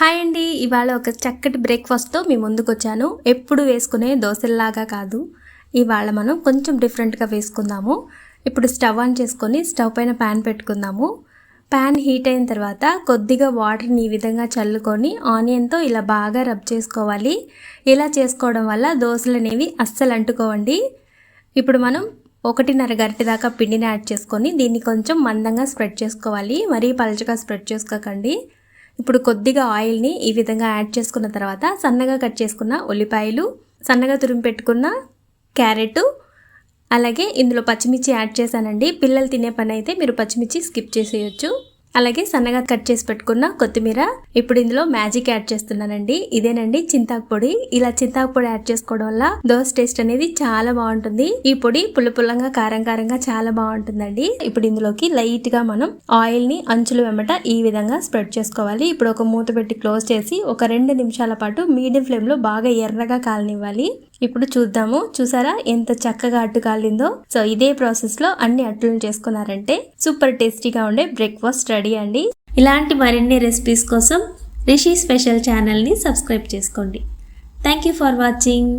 Hi అండి. ఇవాళ ఒక చక్కటి బ్రేక్ఫాస్ట్తో మీ ముందుకు వచ్చాను ఎప్పుడు వేసుకునే దోశల్లాగా కాదు. ఇవాళ మనం కొంచెం డిఫరెంట్గా వేసుకుందాము. ఇప్పుడు స్టవ్ ఆన్ చేసుకొని స్టవ్ పైన ప్యాన్ పెట్టుకుందాము. ప్యాన్ హీట్ అయిన తర్వాత కొద్దిగా వాటర్ని ఈ విధంగా చల్లుకొని ఆనియన్తో ఇలా బాగా రబ్ చేసుకోవాలి. ఇలా చేసుకోవడం వల్ల దోశలు అనేవి అస్సలు అంటుకోవండి. ఇప్పుడు మనం ఒకటిన్నర గంట దాకా పిండిని యాడ్ చేసుకొని దీన్ని కొంచెం మందంగా స్ప్రెడ్ చేసుకోవాలి. మరీ పలచగా స్ప్రెడ్ చేసుకోకండి. ఇప్పుడు కొద్దిగా ఆయిల్ని ఈ విధంగా యాడ్ చేసుకున్న తర్వాత సన్నగా కట్ చేసుకున్న ఉల్లిపాయలు సన్నగా తురిమి పెట్టుకున్న క్యారెట్ అలాగే ఇందులో పచ్చిమిర్చి యాడ్ చేశానండి. పిల్లలు తినే పని అయితే మీరు పచ్చిమిర్చి స్కిప్ చేసేయచ్చు. అలాగే సన్నగా కట్ చేసి పెట్టుకున్న కొత్తిమీర ఇప్పుడు ఇందులో మ్యాజిక్ యాడ్ చేస్తున్నానండి. ఇదేనండి చింతాకు పొడి. ఇలా చింతాకు పొడి యాడ్ చేసుకోవడం వల్ల దోశ టేస్ట్ అనేది చాలా బాగుంటుంది. ఈ పొడి పుల్ల పుల్లంగా కారం కారంగా చాలా బాగుంటుందండి. ఇప్పుడు ఇందులోకి లైట్గా మనం ఆయిల్ని అంచులు వెంబట ఈ విధంగా స్ప్రెడ్ చేసుకోవాలి. ఇప్పుడు ఒక మూత పెట్టి క్లోజ్ చేసి ఒక రెండు నిమిషాల పాటు మీడియం ఫ్లేమ్లో బాగా ఎర్రగా కాలనివ్వాలి. ఇప్పుడు చూద్దాము. చూసారా? ఎంత చక్కగా అట్టు కాలిందో సో ఇదే ప్రాసెస్లో అన్ని అట్టులను చేసుకున్నారంటే సూపర్ టేస్టీగా ఉండే బ్రేక్ఫాస్ట్ రెడీ అండి. ఇలాంటి మరిన్ని రెసిపీస్ కోసం రిషి స్పెషల్ ఛానల్ని సబ్స్క్రైబ్ చేసుకోండి. Thank you for watching